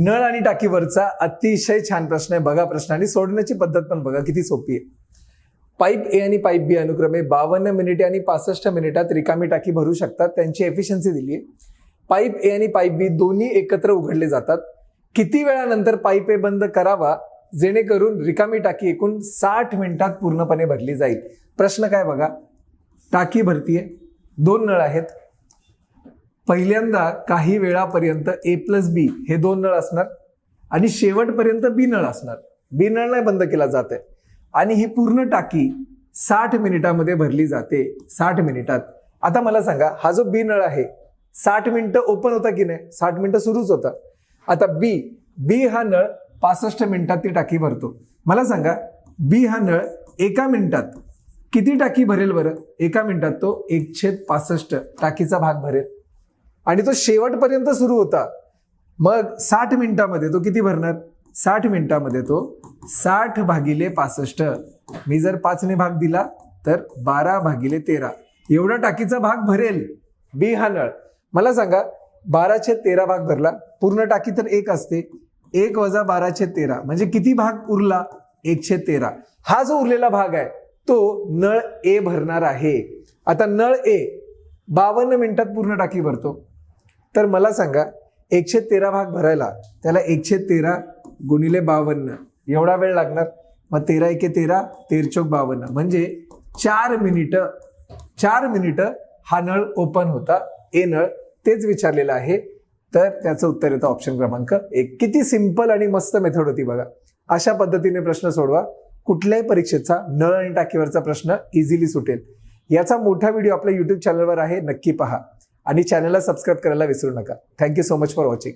नळ आणि टाकीवरचा अतिशय छान प्रश्न आहे. बघा प्रश्न. आणि सोडण्याची पद्धत पण बघा किती सोपी आहे. पाईप ए आणि पाईप बी अनुक्रमे बावन्न मिनिटे आणि पासष्ट मिनिटात रिकामी टाकी भरू शकतात. त्यांची एफिशियन्सी दिली आहे. पाईप ए आणि पाईप बी दोन्ही एकत्र उघडले जातात. किती वेळानंतर पाईप ए बंद करावा? जेणेकरून रिकामी टाकी एकूण साठ मिनिटात पूर्णपणे भरली जाईल. प्रश्न काय बघा? टाकी भरतीये. दोन नळ आहेत. पहिल्यांदा काही वेळापर्यंत ए प्लस बी हे दोन नळ असणार आणि शेवटपर्यंत बी नळ असणार. बी नळ नाही बंद केला जात आहे. आणि ही पूर्ण टाकी साठ मिनिटामध्ये भरली जाते. साठ मिनिटात. आता मला सांगा हा जो बी नळ आहे साठ मिनिटं ओपन होता की नाही? साठ मिनिटं सुरूच होता. आता बी बी हा नळ पासष्ट मिनिटात ती टाकी भरतो. मला सांगा बी हा नळ एका मिनिटात किती टाकी भरेल बरं? एका मिनिटात तो एकशे पासष्ट टाकीचा भाग भरेल. आणि तो शेवटपर्यंत सुरू होता. मग साठ मिनिटामध्ये तो किती भरणार? साठ मिनिटामध्ये तो साठ भागिले पासष्ट. मी जर पाचने भाग दिला तर बारा भागिले तेरा. एवढा टाकीचा भाग भरेल. बी हा नळ मला सांगा बाराशे तेरा भाग भरला पूर्ण टाकी तर एक असते. एक वजा बाराशे तेरा. म्हणजे किती भाग उरला? एकशे तेरा. हा जो उरलेला भाग आहे तो नळ ए भरणार आहे. आता नळ ए बावन्न मिनिटात पूर्ण टाकी भरतो. तर मला सांगा एकशे तेरा भाग भरायला त्याला एकशे तेरा गुणिले बावन्न एवढा वेळ लागणार? मग तेरा एके तेरा तेरचोक बावन्न. म्हणजे चार मिनिटं चार मिनिटं हा नळ ओपन होता. ए नळ तेच विचारलेलं आहे. तर त्याचं उत्तर येतं ऑप्शन क्रमांक एक. किती सिंपल आणि मस्त मेथड होती बघा. अशा पद्धतीने प्रश्न सोडवा. कुठल्याही परीक्षेचा नळ आणि टाकीवरचा प्रश्न इझिली सुटेल. याचा मोठा व्हिडिओ आपल्या युट्यूब चॅनलवर आहे. नक्की पहा. आणि चॅनलला सबस्क्राईब करायला विसरू नका. Thank you so much for watching